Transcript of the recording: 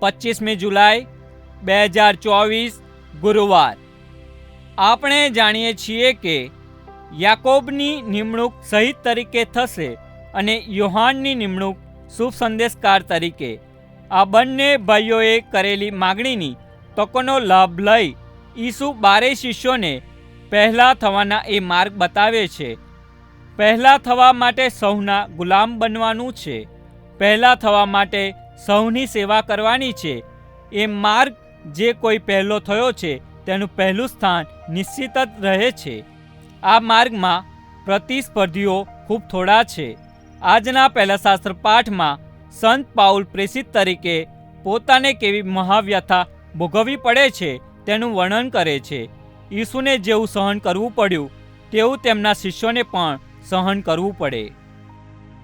પચીસમી જુલાઈ, બે હજાર ચોવીસ, ગુરુવાર. આપણે જાણીએ છીએ કે યાકોબની નિમણૂક શહીદ તરીકે થશે અને યોહાનની નિમણૂક શુભ સંદેશકાર તરીકે. આ બંને ભાઈઓએ કરેલી માગણીની તકોનો લાભ લઈ ઈસુ બારે શિષ્યોને પહેલાં થવાના એ માર્ગ બતાવે છે. પહેલાં થવા માટે સૌના ગુલામ બનવાનું છે. પહેલાં થવા માટે સૌની સેવા કરવાની છે. એ માર્ગ જે કોઈ પહેલો થયો છે, તેનું પહેલું સ્થાન નિશ્ચિત જ રહે છે. આ માર્ગમાં પ્રતિસ્પર્ધીઓ ખૂબ થોડા છે. આજના પહેલા શાસ્ત્ર પાઠમાં સંત પાઉલ પ્રેષિત તરીકે પોતાને કેવી મહાવ્યથા ભોગવવી પડે છે, તેનું વર્ણન કરે છે. ઈસુને જેવું સહન કરવું પડ્યું, તેવું તેમના શિષ્યોને પણ સહન કરવું પડે.